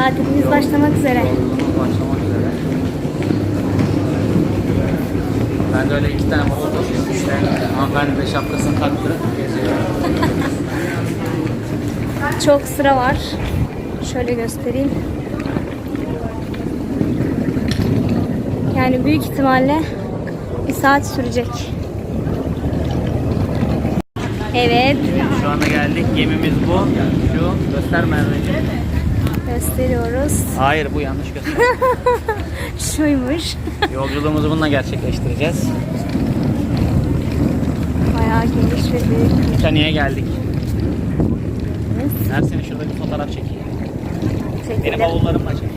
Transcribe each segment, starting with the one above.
Tatilimiz başlamak üzere. Başlamak üzere. Ben de öyle iki tane motor taşıyorum. İşte hanımefendi de şapkasını taktı. Çok sıra var. Şöyle göstereyim. Yani büyük ihtimalle bir saat sürecek. Evet, Şu anda geldik. Gemimiz bu. Şu. Göster Merveciğim. Gösteriyoruz. Hayır bu yanlış göster. Şuymuş. Yolculuğumuzu bununla gerçekleştireceğiz. Bayağı geniş ve büyük. Titaniye geldik. Her sene şurada bir fotoğraf çekeyim. Benim Çekelim. bavullarımla çek.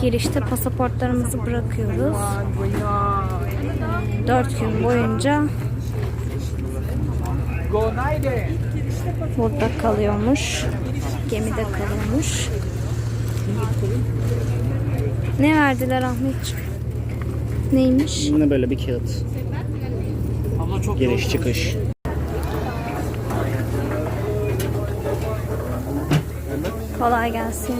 Girişte pasaportlarımızı bırakıyoruz. 4 gün boyunca burada kalıyormuş. Gemide kalıyormuş. Ne verdiler Ahmetciğim? Neymiş? Yine böyle bir kağıt. Giriş çıkış. Kolay gelsin.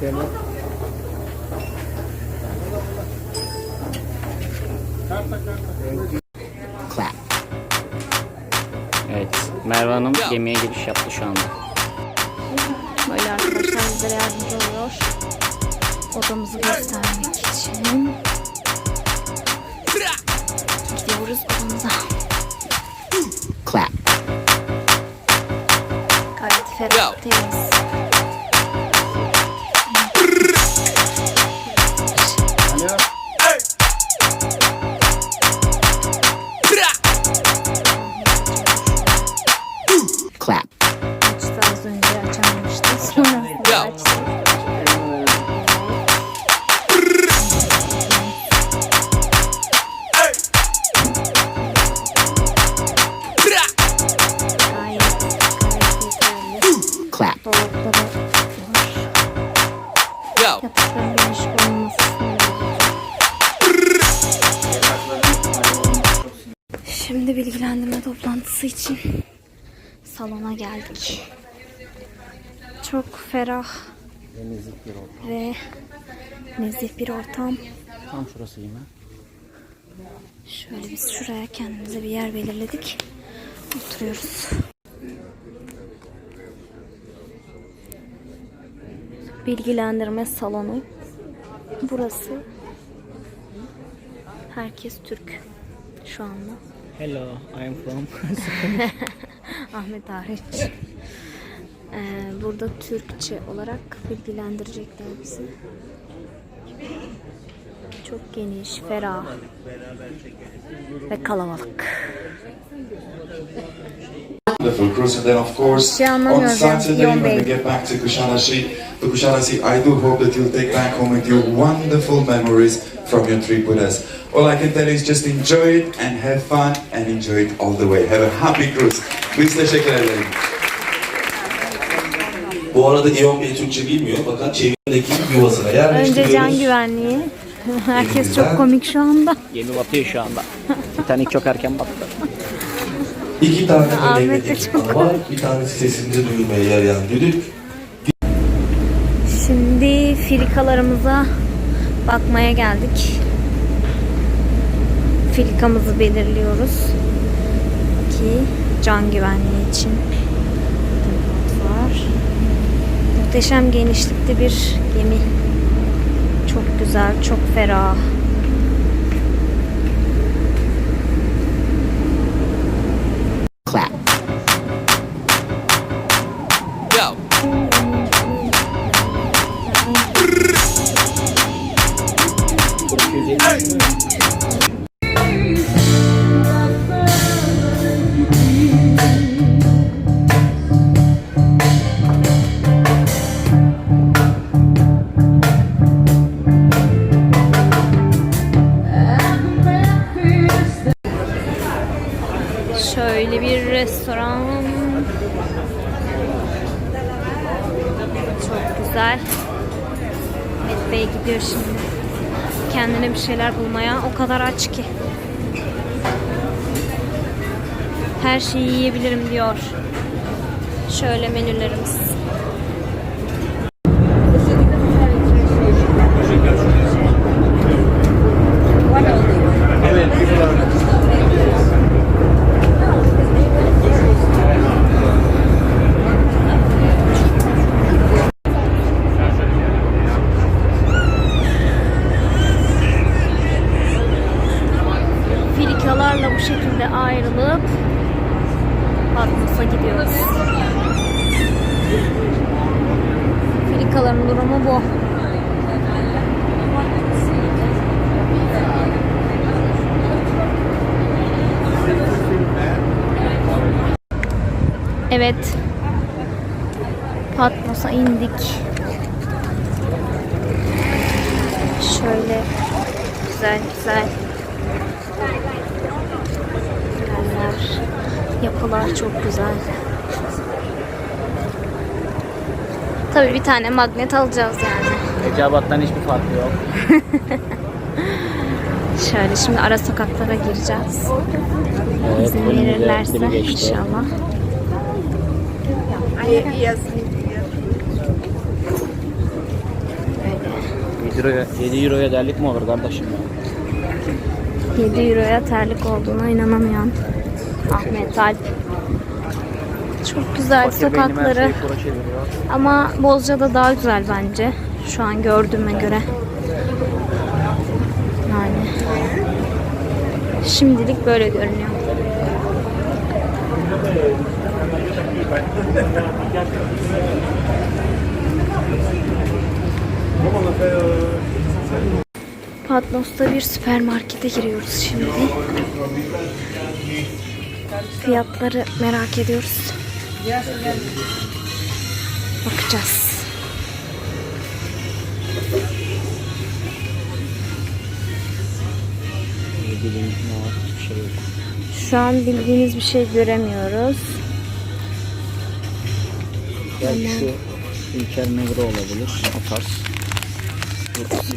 Clap. Merve Hanım gemiye giriş yaptı şu anda. Böyle arkadaşlar bizlere yardımcı oluyor. Odamızı göstermek için. Gidiyoruz odamıza. Clap. Gayet ferah, temiz. Şimdi bilgilendirme toplantısı için salona geldik. Çok ferah ve nezih bir ortam. Tam şurası yine. Şöyle biz şuraya kendimize bir yer belirledik. Oturuyoruz. Bilgilendirme salonu. Burası. Herkes Türk şu anda. Hello, I am from. Ahmet hariç. Ee, burada Türkçe olarak bilgilendirecekler bizi. Çok geniş, ferah ve kalabalık. wonderful cruise. And then, of course, on Saturday when we get back to Kushanashi, to Kushanashi, I do hope that you'll take back home with you wonderful memories from your trip with us. All I can tell you is just enjoy it and have fun and enjoy it all the way. Have a happy cruise. Biz teşekkür ederim. Bu arada İyon Bey Türkçe bilmiyor fakat çevrendeki yuvasına yerleştiriyoruz. Önce can güvenliği. Herkes çok komik şu anda. Gemi batıyor şu anda. Titanic çok erken battı. İki tane önemli çok- ekipman var. Bir tanesi sesimizi duyurmaya yarayan düdük. Şimdi filikalarımıza bakmaya geldik. Filikamızı belirliyoruz ki can güvenliği için var. Muhteşem genişlikte bir gemi. Çok güzel, çok ferah. Güzel. Ahmet Bey gidiyor şimdi. Kendine bir şeyler bulmaya. O kadar aç ki. Her şeyi yiyebilirim diyor. Şöyle menülerimiz. Şekilde ayrılıp Patmos'a gidiyoruz. Filikaların durumu bu. Evet. Patmos'a indik. Şöyle güzel güzel yapılar çok güzel. Tabii bir tane magnet alacağız yani. Eceabat'tan hiçbir farkı yok. Şöyle şimdi ara sokaklara gireceğiz. Evet, İzin verirlerse inşallah. Böyle 7 euroya, 7 euroya derlik mi olur kardeşim ya? 7 euroya terlik olduğuna inanamayan Ahmet Alp. Çok güzel Fakir sokakları ama Bozca'da daha güzel bence. Şu an gördüğüme göre. Yani şimdilik böyle görünüyor. Patmos'ta bir süpermarkete giriyoruz şimdi. Fiyatları merak ediyoruz. Bakacağız. Şu an bildiğiniz bir şey göremiyoruz. Belki şu İlker Negro olabilir. O tarz. 48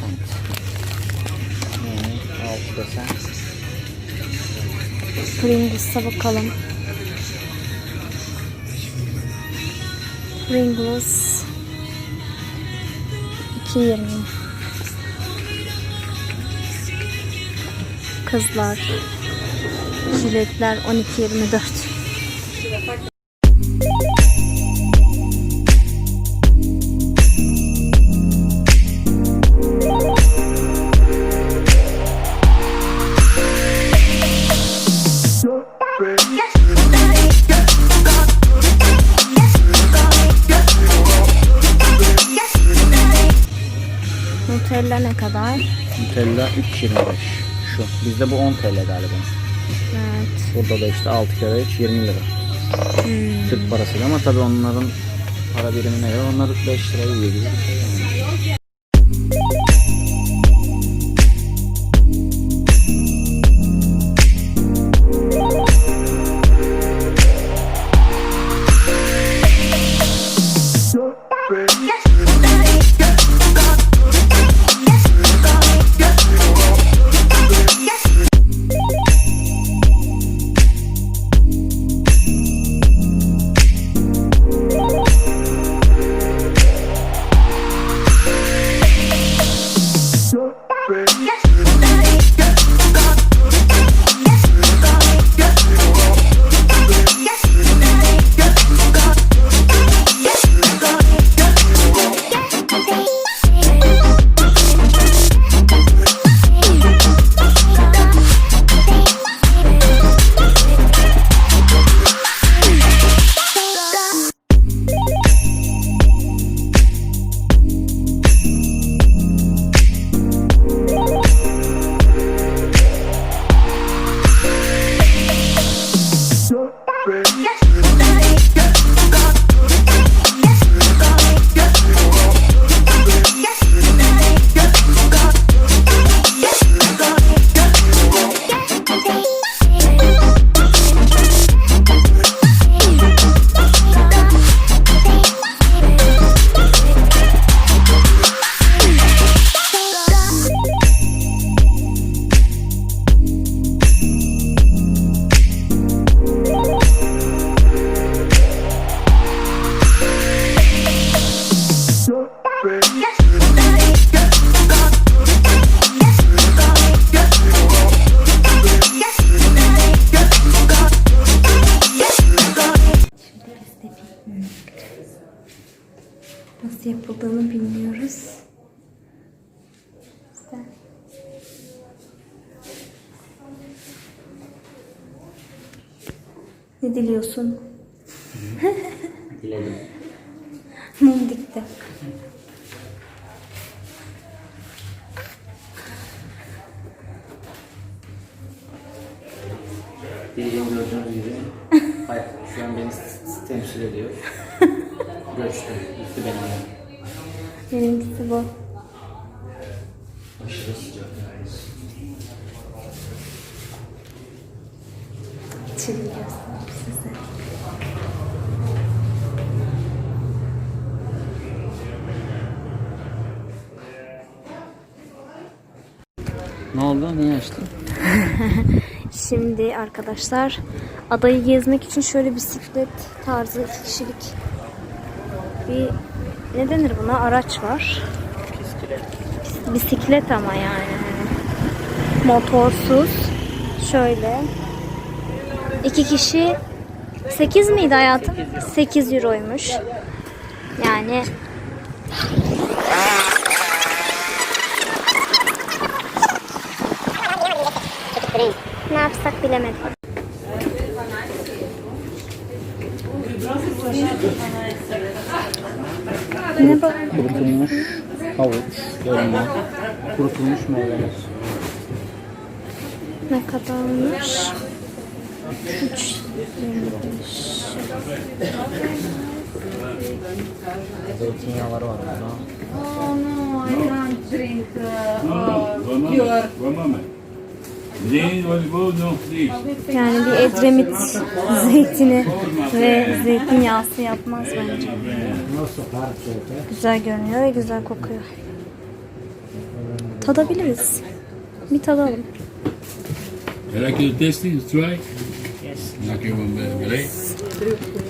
cent. Yani 6 desen. Pringles'a bakalım. Pringles 2.20 Kızlar Jiletler 12.24 Nutella 3.25. Şu. Bizde bu 10 TL galiba. Evet. Burada da işte 6 kere 3 20 lira. Türk parasıyla ama tabii onların para birimine göre onlar 5 liraya yiyor gibi bir şey yani. Ne diliyorsun? Diledim. Mum dikti. Dilediğim gördüğünüz gibi hayır, şu an beni temsil ediyor. Göçtü. Gitti benimle. Benimkisi bu. Aşırı sıcak. Ne oldu? Niye açtın? Şimdi arkadaşlar adayı gezmek için şöyle bisiklet tarzı iki kişilik bir ne denir buna araç var. Bis- Bisiklet ama yani motorsuz şöyle iki kişi 8 miydi hayatım? 8 euroymuş. Yani ne yapsak bilemedim. Ne bu? Kurutulmuş havuç, elma, kurutulmuş meyveler. Ne kadarmış? 3 Zeytinyağları var burada. Oh no, I can't drink uh, uh, pure. Yani bir Edremit zeytini ve zeytinyağısı yapmaz bence. Güzel görünüyor ve güzel kokuyor. Tadabiliriz. Bir tadalım. You taste it? Try? Yes. Okay, one?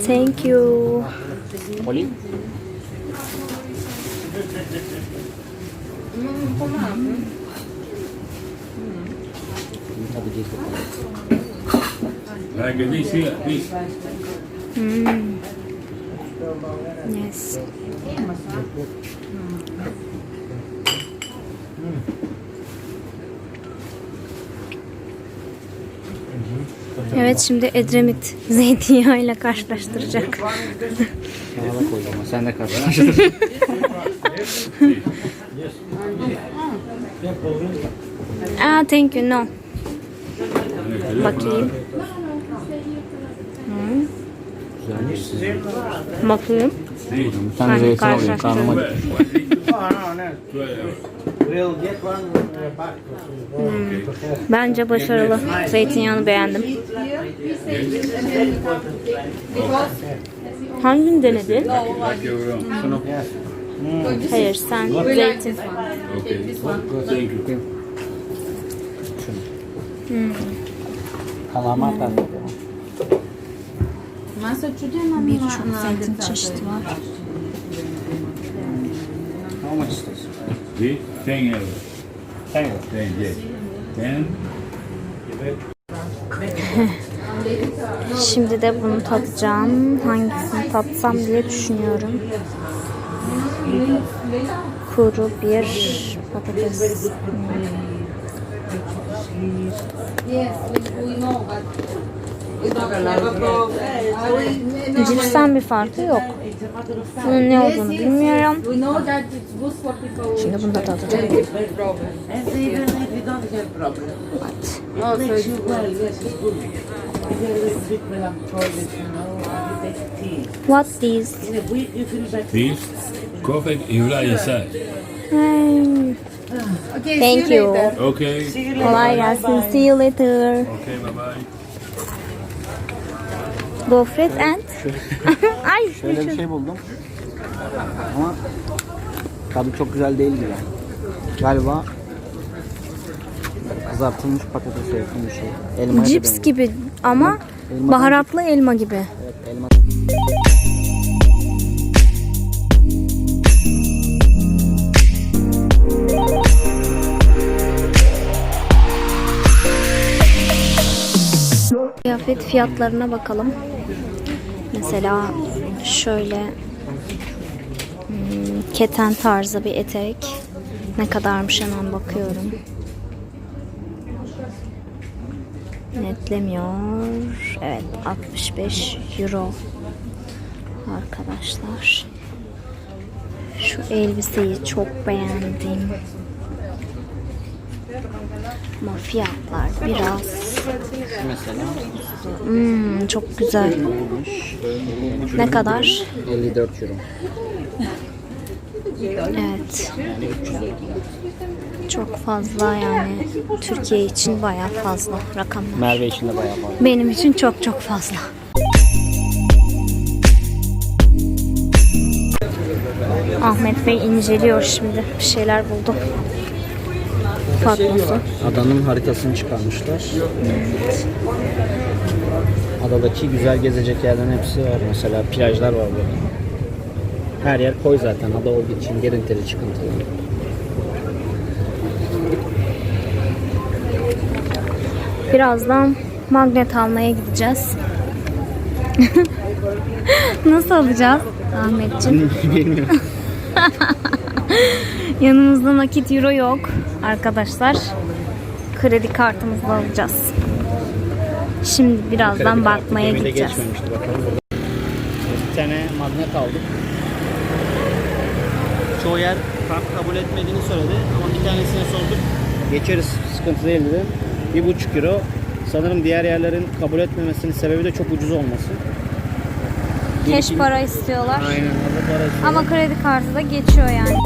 Thank you. Olive. Ki Like this here, this. Yes. Evet şimdi Edremit zeytinyağıyla karşılaştıracak. Sana da koy ama sen de karşılaştır. Aa thank you no. Bakayım. Güzelmiş. Bakayım. Sen Ben zeytin alayım karnıma back. Bence başarılı. Zeytinyağını beğendim. Hangini denedin? Hayır sen zeytin. Okay. Tarzı. Birçok zeytin çeşidi var. How much is this? This? Ten euro. Ten euro. Ten, yes. Ten? Şimdi de bunu tadacağım. Hangisini tatsam diye düşünüyorum. Kuru bir patates. Yes, we, we know, but we don't have a problem. Cipsten bir farkı yok. Bunun ne olduğunu bilmiyorum. We know that it's good for people. Şimdi bunu da tadacağım. And even if you don't have problem. So Makes it's you well, yes, it's good. You get a little bit melancholic, you know, and you take tea. What this? In a week you feel better. This? Coffee, you like inside. Okay, Thank see you you. later. Okay. Kolay gelsin. See you later. Okay, bye-bye. Gofret and... Ay. Şöyle bir şey buldum. Ama tadı çok güzel değil gibi. Galiba kızartılmış patatese yakın bir şey. Elmaya da Cips gibi ama baharatlı elma gibi. Kıyafet fiyatlarına bakalım. Mesela şöyle hmm, keten tarzı bir etek. Ne kadarmış hemen bakıyorum. Netlemiyor. Evet 65 euro. Arkadaşlar. Şu elbiseyi çok beğendim. Ama fiyatlar biraz Mesela hmm, çok güzel. Ne kadar? 54 euro. Evet. Yani 300 euro. Çok fazla yani Türkiye için bayağı fazla rakamlar. Merve için de bayağı fazla. Benim için çok çok fazla. Ahmet Bey inceliyor şimdi. Bir şeyler buldu. Fatma'sı. Adanın haritasını çıkarmışlar. Adadaki güzel gezecek yerlerin hepsi var. Mesela plajlar var burada. Her yer koy zaten. Ada olduğu için girintili çıkıntılı. Birazdan magnet almaya gideceğiz. Nasıl alacağız Ahmetciğim? Bilmiyorum. Yanımızda nakit euro yok arkadaşlar. Kredi kartımızla alacağız. Şimdi birazdan bakmaya Gemide gideceğiz. Bir tane magnet aldık. Çoğu yer kart kabul etmediğini söyledi ama bir tanesine sorduk. Geçeriz sıkıntı değil dedi. Bir buçuk euro. Sanırım diğer yerlerin kabul etmemesinin sebebi de çok ucuz olması. Keş para istiyorlar. Aynen. Ada parası. Ama kredi kartı da geçiyor yani.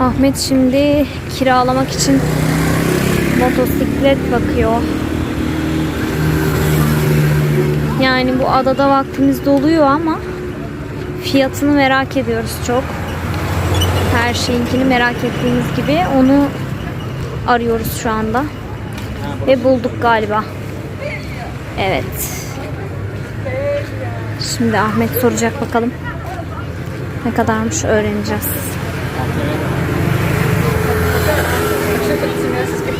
Ahmet şimdi kiralamak için motosiklet bakıyor. Yani bu adada vaktimiz doluyor ama fiyatını merak ediyoruz çok. Her şeyinkini merak ettiğimiz gibi onu arıyoruz şu anda. Ve bulduk galiba. Evet. Şimdi Ahmet soracak bakalım. Ne kadarmış öğreneceğiz.